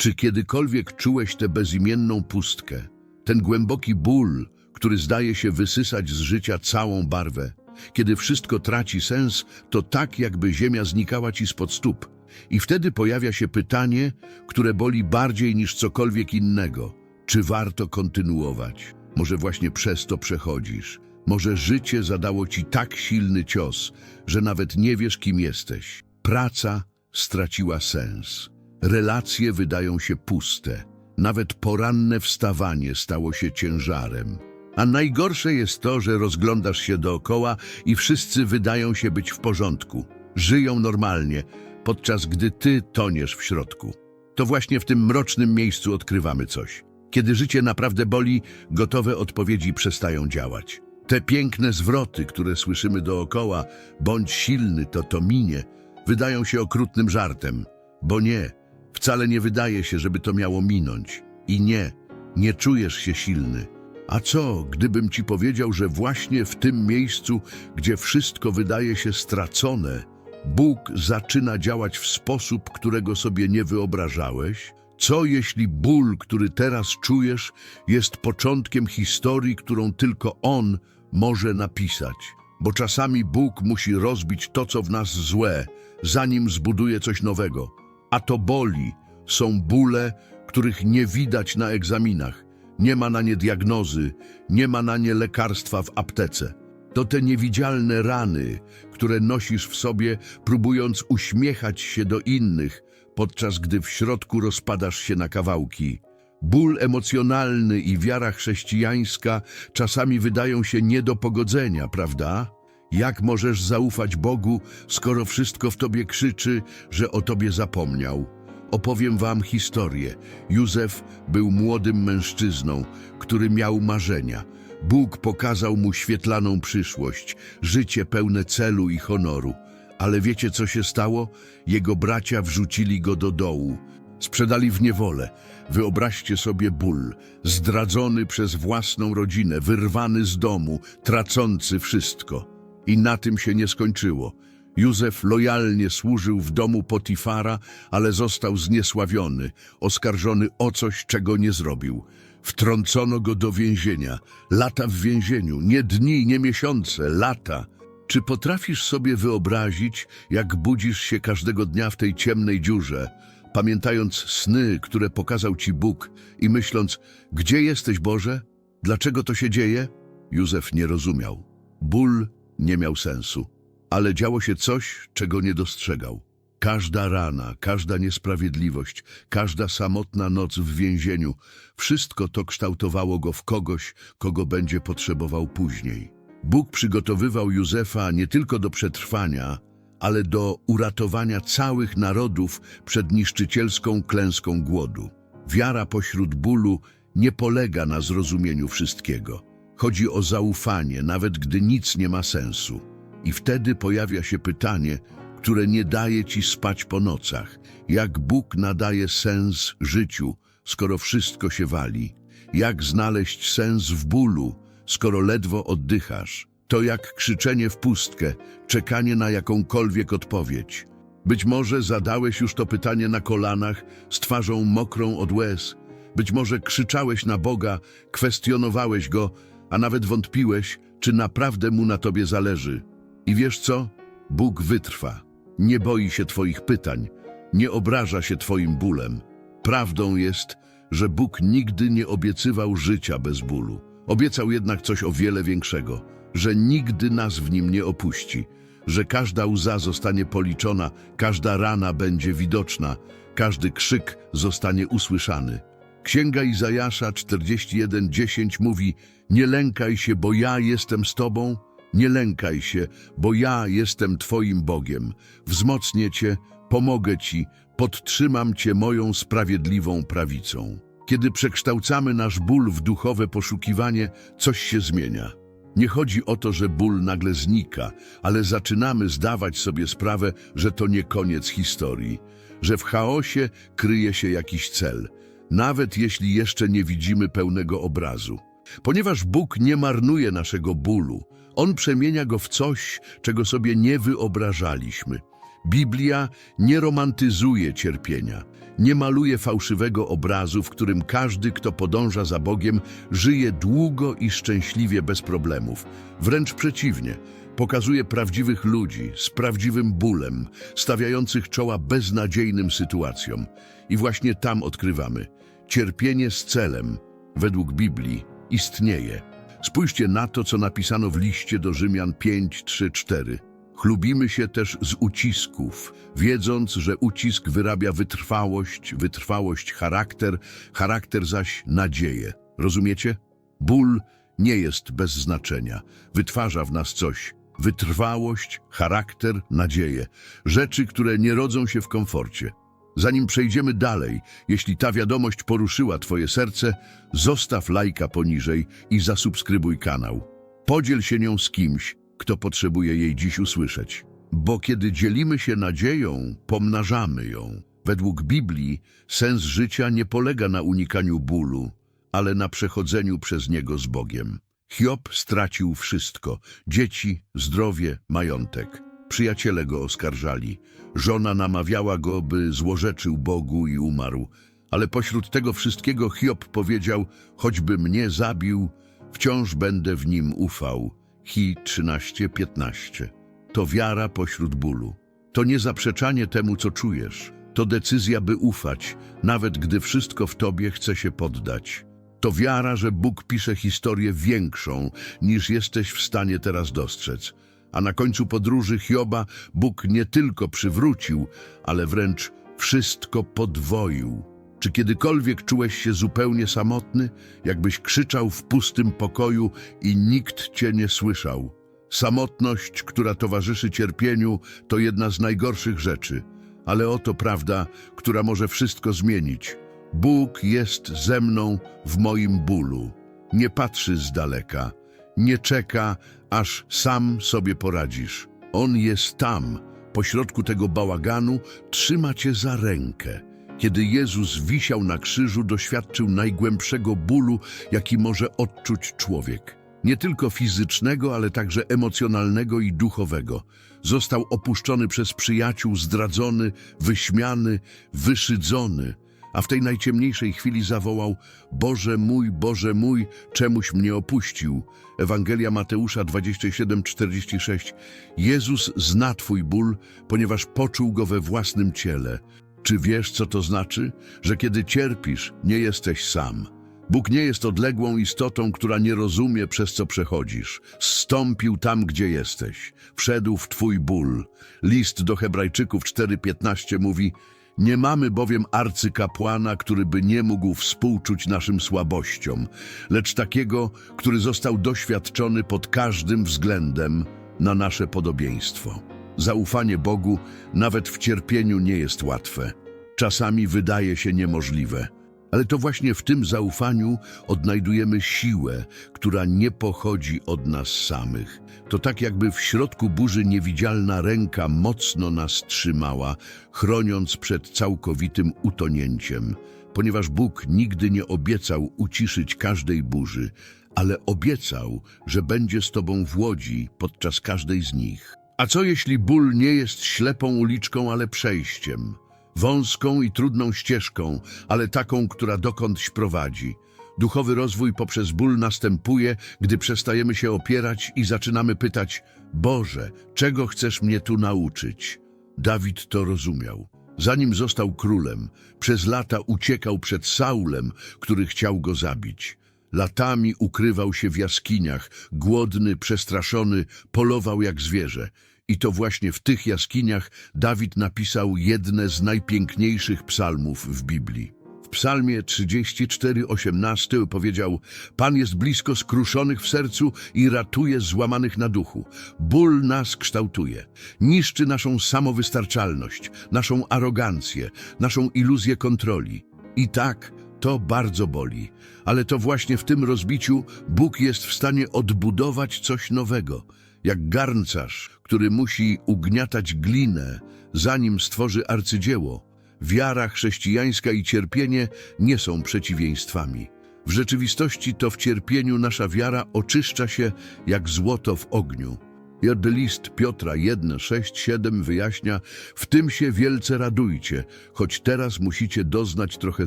Czy kiedykolwiek czułeś tę bezimienną pustkę, ten głęboki ból, który zdaje się wysysać z życia całą barwę? Kiedy wszystko traci sens, to tak jakby ziemia znikała ci spod stóp. I wtedy pojawia się pytanie, które boli bardziej niż cokolwiek innego. Czy warto kontynuować? Może właśnie przez to przechodzisz? Może życie zadało ci tak silny cios, że nawet nie wiesz, kim jesteś? Praca straciła sens. Relacje wydają się puste. Nawet poranne wstawanie stało się ciężarem. A najgorsze jest to, że rozglądasz się dookoła i wszyscy wydają się być w porządku. Żyją normalnie, podczas gdy ty toniesz w środku. To właśnie w tym mrocznym miejscu odkrywamy coś. Kiedy życie naprawdę boli, gotowe odpowiedzi przestają działać. Te piękne zwroty, które słyszymy dookoła, bądź silny, to to minie, wydają się okrutnym żartem. Bo nie, wcale nie wydaje się, żeby to miało minąć. I nie, nie czujesz się silny. A co, gdybym ci powiedział, że właśnie w tym miejscu, gdzie wszystko wydaje się stracone, Bóg zaczyna działać w sposób, którego sobie nie wyobrażałeś? Co jeśli ból, który teraz czujesz, jest początkiem historii, którą tylko On może napisać? Bo czasami Bóg musi rozbić to, co w nas złe, zanim zbuduje coś nowego. A to boli, są bóle, których nie widać na egzaminach. Nie ma na nie diagnozy, nie ma na nie lekarstwa w aptece. To te niewidzialne rany, które nosisz w sobie, próbując uśmiechać się do innych, podczas gdy w środku rozpadasz się na kawałki. Ból emocjonalny i wiara chrześcijańska czasami wydają się nie do pogodzenia, prawda? Jak możesz zaufać Bogu, skoro wszystko w tobie krzyczy, że o tobie zapomniał? Opowiem wam historię. Józef był młodym mężczyzną, który miał marzenia. Bóg pokazał mu świetlaną przyszłość, życie pełne celu i honoru. Ale wiecie, co się stało? Jego bracia wrzucili go do dołu. Sprzedali w niewolę. Wyobraźcie sobie ból, zdradzony przez własną rodzinę, wyrwany z domu, tracący wszystko. I na tym się nie skończyło. Józef lojalnie służył w domu Potifara, ale został zniesławiony, oskarżony o coś, czego nie zrobił. Wtrącono go do więzienia. Lata w więzieniu, nie dni, nie miesiące, lata. Czy potrafisz sobie wyobrazić, jak budzisz się każdego dnia w tej ciemnej dziurze, pamiętając sny, które pokazał ci Bóg i myśląc, gdzie jesteś Boże? Dlaczego to się dzieje? Józef nie rozumiał. Ból nie miał sensu, ale działo się coś, czego nie dostrzegał. Każda rana, każda niesprawiedliwość, każda samotna noc w więzieniu, wszystko to kształtowało go w kogoś, kogo będzie potrzebował później. Bóg przygotowywał Józefa nie tylko do przetrwania, ale do uratowania całych narodów przed niszczycielską klęską głodu. Wiara pośród bólu nie polega na zrozumieniu wszystkiego. Chodzi o zaufanie, nawet gdy nic nie ma sensu. I wtedy pojawia się pytanie, które nie daje ci spać po nocach. Jak Bóg nadaje sens życiu, skoro wszystko się wali? Jak znaleźć sens w bólu, skoro ledwo oddychasz? To jak krzyczenie w pustkę, czekanie na jakąkolwiek odpowiedź. Być może zadałeś już to pytanie na kolanach, z twarzą mokrą od łez. Być może krzyczałeś na Boga, kwestionowałeś Go, a nawet wątpiłeś, czy naprawdę Mu na Tobie zależy. I wiesz co? Bóg wytrwa. Nie boi się Twoich pytań, nie obraża się Twoim bólem. Prawdą jest, że Bóg nigdy nie obiecywał życia bez bólu. Obiecał jednak coś o wiele większego, że nigdy nas w nim nie opuści, że każda łza zostanie policzona, każda rana będzie widoczna, każdy krzyk zostanie usłyszany. Księga Izajasza 41:10 mówi: Nie lękaj się, bo ja jestem z tobą. Nie lękaj się, bo ja jestem Twoim Bogiem. Wzmocnię Cię, pomogę Ci, podtrzymam Cię moją sprawiedliwą prawicą. Kiedy przekształcamy nasz ból w duchowe poszukiwanie, coś się zmienia. Nie chodzi o to, że ból nagle znika, ale zaczynamy zdawać sobie sprawę, że to nie koniec historii, że w chaosie kryje się jakiś cel, nawet jeśli jeszcze nie widzimy pełnego obrazu. Ponieważ Bóg nie marnuje naszego bólu, On przemienia go w coś, czego sobie nie wyobrażaliśmy. Biblia nie romantyzuje cierpienia, nie maluje fałszywego obrazu, w którym każdy, kto podąża za Bogiem, żyje długo i szczęśliwie bez problemów. Wręcz przeciwnie, pokazuje prawdziwych ludzi z prawdziwym bólem, stawiających czoła beznadziejnym sytuacjom. I właśnie tam odkrywamy, cierpienie z celem, według Biblii, istnieje. Spójrzcie na to, co napisano w liście do Rzymian 5, 3, 4. Chlubimy się też z ucisków, wiedząc, że ucisk wyrabia wytrwałość, wytrwałość charakter, charakter zaś nadzieję. Rozumiecie? Ból nie jest bez znaczenia. Wytwarza w nas coś. Wytrwałość, charakter, nadzieję. Rzeczy, które nie rodzą się w komforcie. Zanim przejdziemy dalej, jeśli ta wiadomość poruszyła Twoje serce, zostaw lajka poniżej i zasubskrybuj kanał. Podziel się nią z kimś, kto potrzebuje jej dziś usłyszeć. Bo kiedy dzielimy się nadzieją, pomnażamy ją. Według Biblii sens życia nie polega na unikaniu bólu, ale na przechodzeniu przez niego z Bogiem. Hiob stracił wszystko: dzieci, zdrowie, majątek. Przyjaciele go oskarżali. Żona namawiała go, by złorzeczył Bogu i umarł. Ale pośród tego wszystkiego Hiob powiedział: Choćby mnie zabił, wciąż będę w nim ufał. Hi 13:15. To wiara pośród bólu. To nie zaprzeczanie temu, co czujesz. To decyzja, by ufać, nawet gdy wszystko w tobie chce się poddać. To wiara, że Bóg pisze historię większą, niż jesteś w stanie teraz dostrzec. A na końcu podróży Hioba Bóg nie tylko przywrócił, ale wręcz wszystko podwoił. Czy kiedykolwiek czułeś się zupełnie samotny, jakbyś krzyczał w pustym pokoju i nikt cię nie słyszał? Samotność, która towarzyszy cierpieniu, to jedna z najgorszych rzeczy. Ale oto prawda, która może wszystko zmienić. Bóg jest ze mną w moim bólu. Nie patrzy z daleka, nie czeka, aż sam sobie poradzisz. On jest tam, pośrodku tego bałaganu, trzyma cię za rękę. Kiedy Jezus wisiał na krzyżu, doświadczył najgłębszego bólu, jaki może odczuć człowiek. Nie tylko fizycznego, ale także emocjonalnego i duchowego. Został opuszczony przez przyjaciół, zdradzony, wyśmiany, wyszydzony, a w tej najciemniejszej chwili zawołał Boże mój, Boże mój, czemuś mnie opuścił. Ewangelia Mateusza 27:46. Jezus zna Twój ból, ponieważ poczuł go we własnym ciele. Czy wiesz, co to znaczy? Że kiedy cierpisz, nie jesteś sam. Bóg nie jest odległą istotą, która nie rozumie, przez co przechodzisz. Stąpił tam, gdzie jesteś. Wszedł w Twój ból. List do Hebrajczyków 4:15 mówi nie mamy bowiem arcykapłana, który by nie mógł współczuć naszym słabościom, lecz takiego, który został doświadczony pod każdym względem na nasze podobieństwo. Zaufanie Bogu nawet w cierpieniu nie jest łatwe. Czasami wydaje się niemożliwe. Ale to właśnie w tym zaufaniu odnajdujemy siłę, która nie pochodzi od nas samych. To tak jakby w środku burzy niewidzialna ręka mocno nas trzymała, chroniąc przed całkowitym utonięciem. Ponieważ Bóg nigdy nie obiecał uciszyć każdej burzy, ale obiecał, że będzie z Tobą w łodzi podczas każdej z nich. A co jeśli ból nie jest ślepą uliczką, ale przejściem? Wąską i trudną ścieżką, ale taką, która dokądś prowadzi. Duchowy rozwój poprzez ból następuje, gdy przestajemy się opierać i zaczynamy pytać: Boże, czego chcesz mnie tu nauczyć? Dawid to rozumiał. Zanim został królem, przez lata uciekał przed Saulem, który chciał go zabić. Latami ukrywał się w jaskiniach, głodny, przestraszony, polował jak zwierzę. I to właśnie w tych jaskiniach Dawid napisał jedne z najpiękniejszych psalmów w Biblii. W psalmie 34:18 powiedział Pan jest blisko skruszonych w sercu i ratuje złamanych na duchu. Ból nas kształtuje, niszczy naszą samowystarczalność, naszą arogancję, naszą iluzję kontroli. I tak, to bardzo boli, ale to właśnie w tym rozbiciu Bóg jest w stanie odbudować coś nowego – jak garncarz, który musi ugniatać glinę, zanim stworzy arcydzieło. Wiara chrześcijańska i cierpienie nie są przeciwieństwami. W rzeczywistości to w cierpieniu nasza wiara oczyszcza się jak złoto w ogniu. Jeden list Piotra 1, 6, 7 wyjaśnia, w tym się wielce radujcie, choć teraz musicie doznać trochę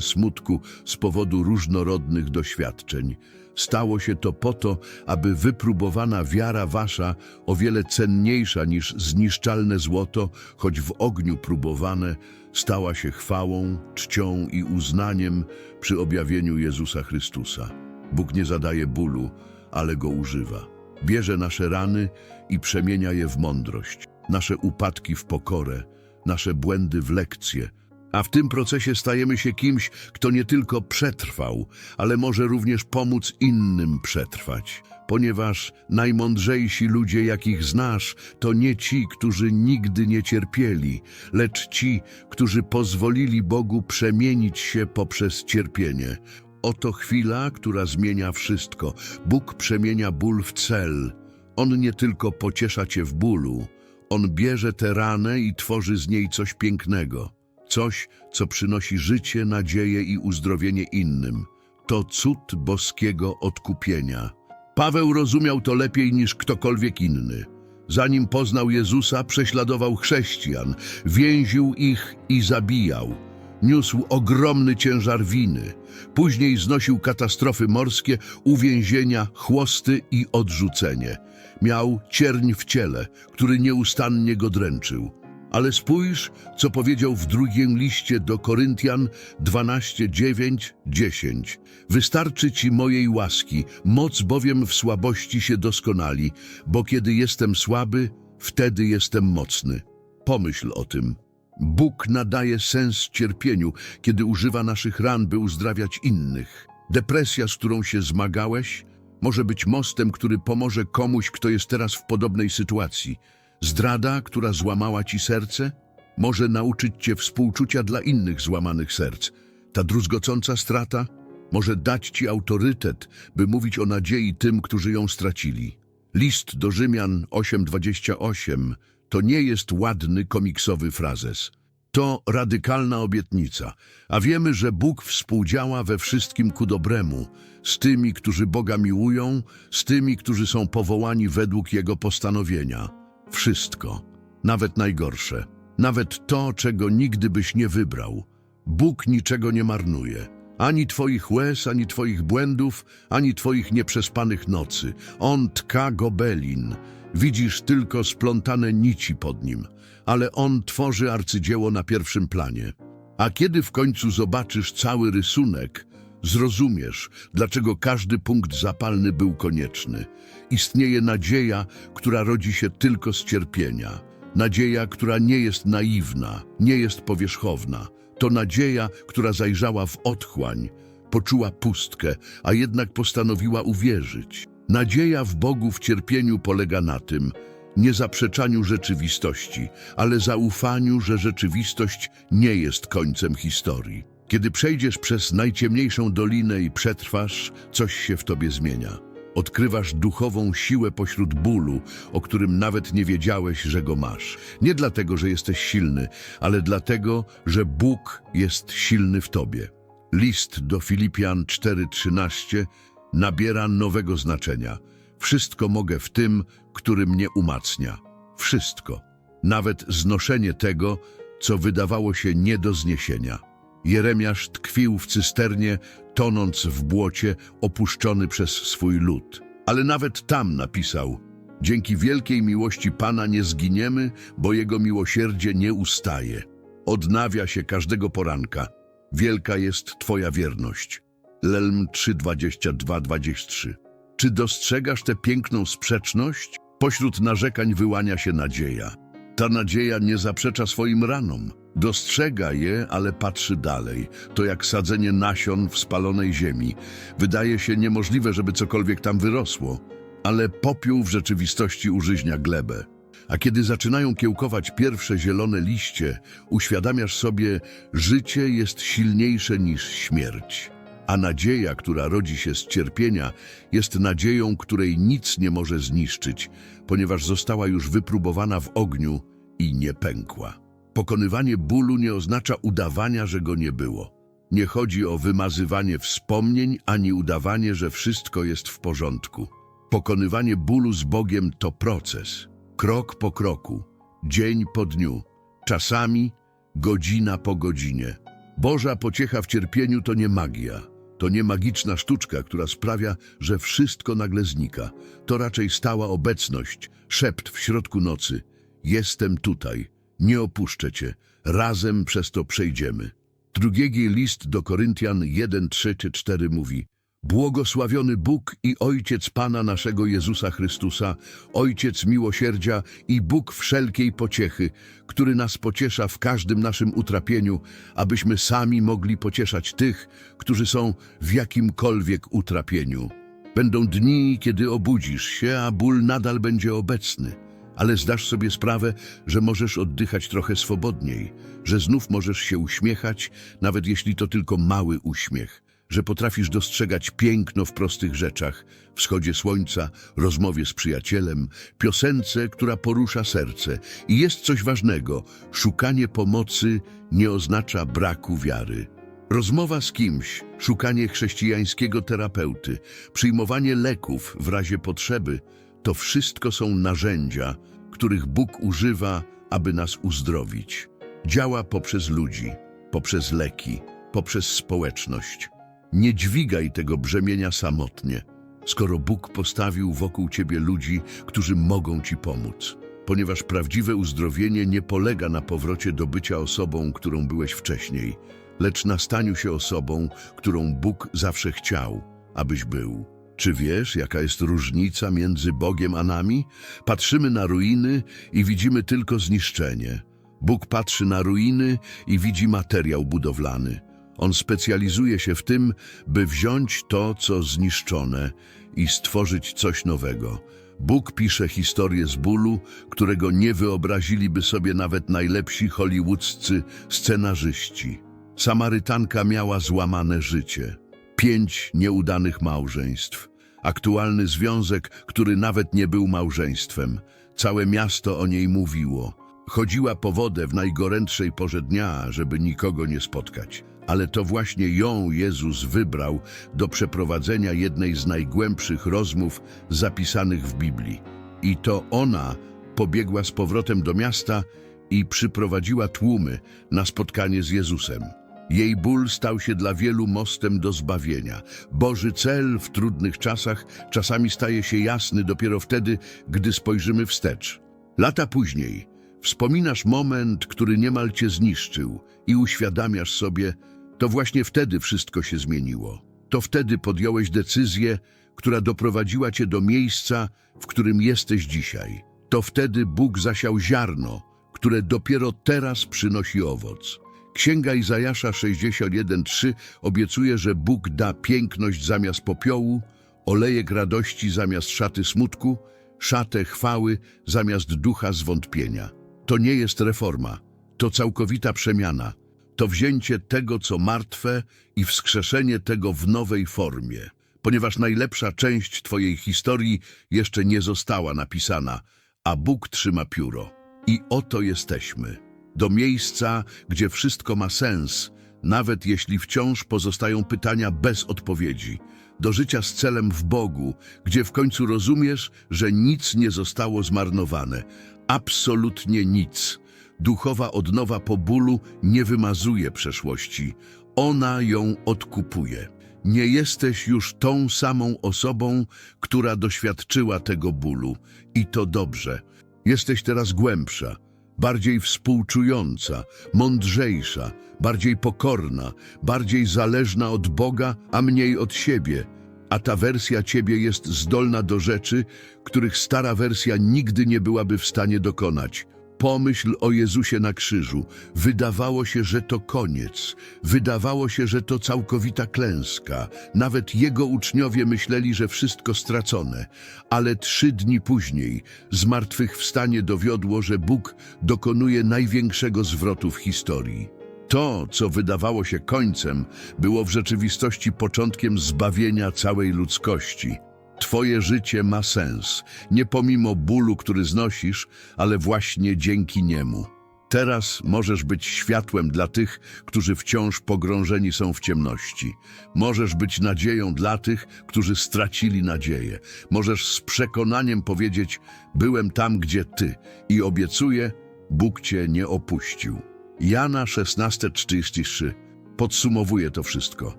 smutku z powodu różnorodnych doświadczeń. Stało się to po to, aby wypróbowana wiara wasza, o wiele cenniejsza niż zniszczalne złoto, choć w ogniu próbowane, stała się chwałą, czcią i uznaniem przy objawieniu Jezusa Chrystusa. Bóg nie zadaje bólu, ale go używa. Bierze nasze rany i przemienia je w mądrość, nasze upadki w pokorę, nasze błędy w lekcje. A w tym procesie stajemy się kimś, kto nie tylko przetrwał, ale może również pomóc innym przetrwać. Ponieważ najmądrzejsi ludzie, jakich znasz, to nie ci, którzy nigdy nie cierpieli, lecz ci, którzy pozwolili Bogu przemienić się poprzez cierpienie. Oto chwila, która zmienia wszystko. Bóg przemienia ból w cel. On nie tylko pociesza cię w bólu, on bierze tę ranę i tworzy z niej coś pięknego. Coś, co przynosi życie, nadzieję i uzdrowienie innym. To cud boskiego odkupienia. Paweł rozumiał to lepiej niż ktokolwiek inny. Zanim poznał Jezusa, prześladował chrześcijan, więził ich i zabijał. Niósł ogromny ciężar winy. Później znosił katastrofy morskie, uwięzienia, chłosty i odrzucenie. Miał cierń w ciele, który nieustannie go dręczył. Ale spójrz, co powiedział w drugim liście do Koryntian 12, 9, 10. Wystarczy ci mojej łaski, moc bowiem w słabości się doskonali, bo kiedy jestem słaby, wtedy jestem mocny. Pomyśl o tym. Bóg nadaje sens cierpieniu, kiedy używa naszych ran, by uzdrawiać innych. Depresja, z którą się zmagałeś, może być mostem, który pomoże komuś, kto jest teraz w podobnej sytuacji. Zdrada, która złamała ci serce, może nauczyć cię współczucia dla innych złamanych serc. Ta druzgocąca strata może dać ci autorytet, by mówić o nadziei tym, którzy ją stracili. List do Rzymian 8:28 to nie jest ładny komiksowy frazes. To radykalna obietnica, a wiemy, że Bóg współdziała we wszystkim ku dobremu, z tymi, którzy Boga miłują, z tymi, którzy są powołani według Jego postanowienia. Wszystko, nawet najgorsze, nawet to, czego nigdy byś nie wybrał. Bóg niczego nie marnuje. Ani Twoich łez, ani Twoich błędów, ani Twoich nieprzespanych nocy. On tka gobelin. Widzisz tylko splątane nici pod nim, ale On tworzy arcydzieło na pierwszym planie. A kiedy w końcu zobaczysz cały rysunek, zrozumiesz, dlaczego każdy punkt zapalny był konieczny. Istnieje nadzieja, która rodzi się tylko z cierpienia. Nadzieja, która nie jest naiwna, nie jest powierzchowna. To nadzieja, która zajrzała w otchłań, poczuła pustkę, a jednak postanowiła uwierzyć. Nadzieja w Bogu w cierpieniu polega na tym, nie zaprzeczaniu rzeczywistości, ale zaufaniu, że rzeczywistość nie jest końcem historii. Kiedy przejdziesz przez najciemniejszą dolinę i przetrwasz, coś się w tobie zmienia. Odkrywasz duchową siłę pośród bólu, o którym nawet nie wiedziałeś, że go masz. Nie dlatego, że jesteś silny, ale dlatego, że Bóg jest silny w tobie. List do Filipian 4:13 nabiera nowego znaczenia. Wszystko mogę w tym, który mnie umacnia. Wszystko. Nawet znoszenie tego, co wydawało się nie do zniesienia. Jeremiasz tkwił w cysternie, tonąc w błocie, opuszczony przez swój lud. Ale nawet tam napisał: Dzięki wielkiej miłości Pana nie zginiemy, bo Jego miłosierdzie nie ustaje. Odnawia się każdego poranka. Wielka jest Twoja wierność. Lelm 3:22-23. Czy dostrzegasz tę piękną sprzeczność? Pośród narzekań wyłania się nadzieja. Ta nadzieja nie zaprzecza swoim ranom. Dostrzega je, ale patrzy dalej. To jak sadzenie nasion w spalonej ziemi. Wydaje się niemożliwe, żeby cokolwiek tam wyrosło, ale popiół w rzeczywistości użyźnia glebę. A kiedy zaczynają kiełkować pierwsze zielone liście, uświadamiasz sobie, życie jest silniejsze niż śmierć. A nadzieja, która rodzi się z cierpienia, jest nadzieją, której nic nie może zniszczyć, ponieważ została już wypróbowana w ogniu i nie pękła. Pokonywanie bólu nie oznacza udawania, że go nie było. Nie chodzi o wymazywanie wspomnień ani udawanie, że wszystko jest w porządku. Pokonywanie bólu z Bogiem to proces. krok po kroku, dzień po dniu, czasami godzina po godzinie. Boża pociecha w cierpieniu to nie magia, to nie magiczna sztuczka, która sprawia, że wszystko nagle znika. To raczej stała obecność, szept w środku nocy. Jestem tutaj, nie opuszczę cię, razem przez to przejdziemy. Drugi list do Koryntian 1, 3, 4 mówi Błogosławiony Bóg i Ojciec Pana naszego Jezusa Chrystusa, Ojciec miłosierdzia i Bóg wszelkiej pociechy, który nas pociesza w każdym naszym utrapieniu, abyśmy sami mogli pocieszać tych, którzy są w jakimkolwiek utrapieniu. Będą dni, kiedy obudzisz się, a ból nadal będzie obecny. Ale zdasz sobie sprawę, że możesz oddychać trochę swobodniej, że znów możesz się uśmiechać, nawet jeśli to tylko mały uśmiech, że potrafisz dostrzegać piękno w prostych rzeczach, wschodzie słońca, rozmowie z przyjacielem, piosence, która porusza serce. I jest coś ważnego, szukanie pomocy nie oznacza braku wiary. Rozmowa z kimś, szukanie chrześcijańskiego terapeuty, przyjmowanie leków w razie potrzeby, to wszystko są narzędzia, których Bóg używa, aby nas uzdrowić. Działa poprzez ludzi, poprzez leki, poprzez społeczność. Nie dźwigaj tego brzemienia samotnie, skoro Bóg postawił wokół ciebie ludzi, którzy mogą ci pomóc. Ponieważ prawdziwe uzdrowienie nie polega na powrocie do bycia osobą, którą byłeś wcześniej, lecz na staniu się osobą, którą Bóg zawsze chciał, abyś był. Czy wiesz, jaka jest różnica między Bogiem a nami? Patrzymy na ruiny i widzimy tylko zniszczenie. Bóg patrzy na ruiny i widzi materiał budowlany. On specjalizuje się w tym, by wziąć to, co zniszczone i stworzyć coś nowego. Bóg pisze historię z bólu, którego nie wyobraziliby sobie nawet najlepsi hollywoodzcy scenarzyści. Samarytanka miała złamane życie. Pięć nieudanych małżeństw. Aktualny związek, który nawet nie był małżeństwem. Całe miasto o niej mówiło. Chodziła po wodę w najgorętszej porze dnia, żeby nikogo nie spotkać. Ale to właśnie ją Jezus wybrał do przeprowadzenia jednej z najgłębszych rozmów zapisanych w Biblii. I to ona pobiegła z powrotem do miasta i przyprowadziła tłumy na spotkanie z Jezusem. Jej ból stał się dla wielu mostem do zbawienia. Boży cel w trudnych czasach czasami staje się jasny dopiero wtedy, gdy spojrzymy wstecz. Lata później wspominasz moment, który niemal cię zniszczył i uświadamiasz sobie, to właśnie wtedy wszystko się zmieniło. To wtedy podjąłeś decyzję, która doprowadziła cię do miejsca, w którym jesteś dzisiaj. To wtedy Bóg zasiał ziarno, które dopiero teraz przynosi owoc. Księga Izajasza 61:3 obiecuje, że Bóg da piękność zamiast popiołu, olejek radości zamiast szaty smutku, szatę chwały zamiast ducha zwątpienia. To nie jest reforma, to całkowita przemiana. To wzięcie tego, co martwe i wskrzeszenie tego w nowej formie. Ponieważ najlepsza część Twojej historii jeszcze nie została napisana, a Bóg trzyma pióro. I oto jesteśmy. Do miejsca, gdzie wszystko ma sens, nawet jeśli wciąż pozostają pytania bez odpowiedzi. Do życia z celem w Bogu, gdzie w końcu rozumiesz, że nic nie zostało zmarnowane. Absolutnie nic. Duchowa odnowa po bólu nie wymazuje przeszłości. Ona ją odkupuje. Nie jesteś już tą samą osobą, która doświadczyła tego bólu. I to dobrze. Jesteś teraz głębsza, bardziej współczująca, mądrzejsza, bardziej pokorna, bardziej zależna od Boga, a mniej od siebie. A ta wersja ciebie jest zdolna do rzeczy, których stara wersja nigdy nie byłaby w stanie dokonać. Pomyśl o Jezusie na krzyżu. Wydawało się, że to koniec. Wydawało się, że to całkowita klęska. Nawet jego uczniowie myśleli, że wszystko stracone. Ale trzy dni później zmartwychwstanie dowiodło, że Bóg dokonuje największego zwrotu w historii. To, co wydawało się końcem, było w rzeczywistości początkiem zbawienia całej ludzkości. Twoje życie ma sens, nie pomimo bólu, który znosisz, ale właśnie dzięki niemu. Teraz możesz być światłem dla tych, którzy wciąż pogrążeni są w ciemności. Możesz być nadzieją dla tych, którzy stracili nadzieję. Możesz z przekonaniem powiedzieć: Byłem tam, gdzie ty, i obiecuję, Bóg cię nie opuścił. Jana 16:33 podsumowuje to wszystko.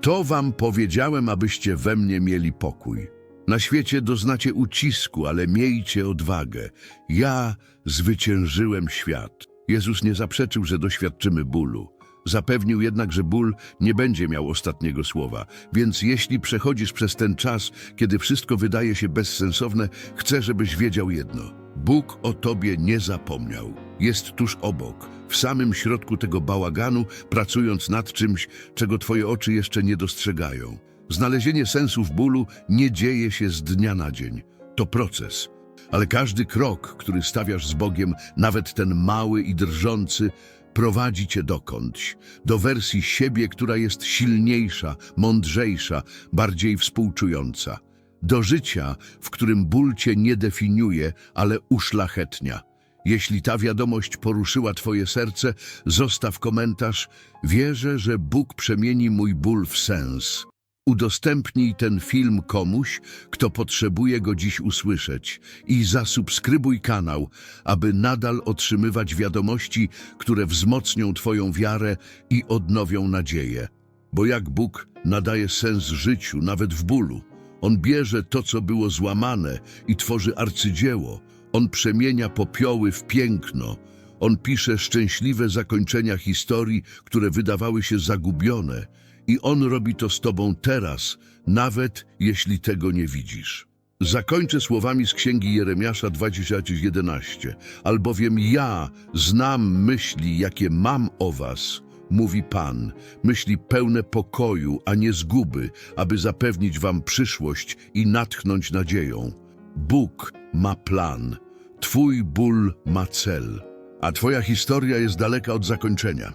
To wam powiedziałem, abyście we mnie mieli pokój. Na świecie doznacie ucisku, ale miejcie odwagę. Ja zwyciężyłem świat. Jezus nie zaprzeczył, że doświadczymy bólu. Zapewnił jednak, że ból nie będzie miał ostatniego słowa. Więc jeśli przechodzisz przez ten czas, kiedy wszystko wydaje się bezsensowne, chcę, żebyś wiedział jedno. Bóg o tobie nie zapomniał. Jest tuż obok, w samym środku tego bałaganu, pracując nad czymś, czego twoje oczy jeszcze nie dostrzegają. Znalezienie sensu w bólu nie dzieje się z dnia na dzień. To proces. Ale każdy krok, który stawiasz z Bogiem, nawet ten mały i drżący, prowadzi cię dokądś, do wersji siebie, która jest silniejsza, mądrzejsza, bardziej współczująca. Do życia, w którym ból cię nie definiuje, ale uszlachetnia. Jeśli ta wiadomość poruszyła twoje serce, zostaw komentarz. Wierzę, że Bóg przemieni mój ból w sens. Udostępnij ten film komuś, kto potrzebuje go dziś usłyszeć i zasubskrybuj kanał, aby nadal otrzymywać wiadomości, które wzmocnią Twoją wiarę i odnowią nadzieję. Bo jak Bóg nadaje sens życiu, nawet w bólu, On bierze to, co było złamane i tworzy arcydzieło. On przemienia popioły w piękno. On pisze szczęśliwe zakończenia historii, które wydawały się zagubione. I On robi to z Tobą teraz, nawet jeśli tego nie widzisz. Zakończę słowami z księgi Jeremiasza 20:11. Albowiem ja znam myśli, jakie mam o was, mówi Pan, myśli pełne pokoju, a nie zguby, aby zapewnić wam przyszłość i natchnąć nadzieją. Bóg ma plan, Twój ból ma cel, a Twoja historia jest daleka od zakończenia.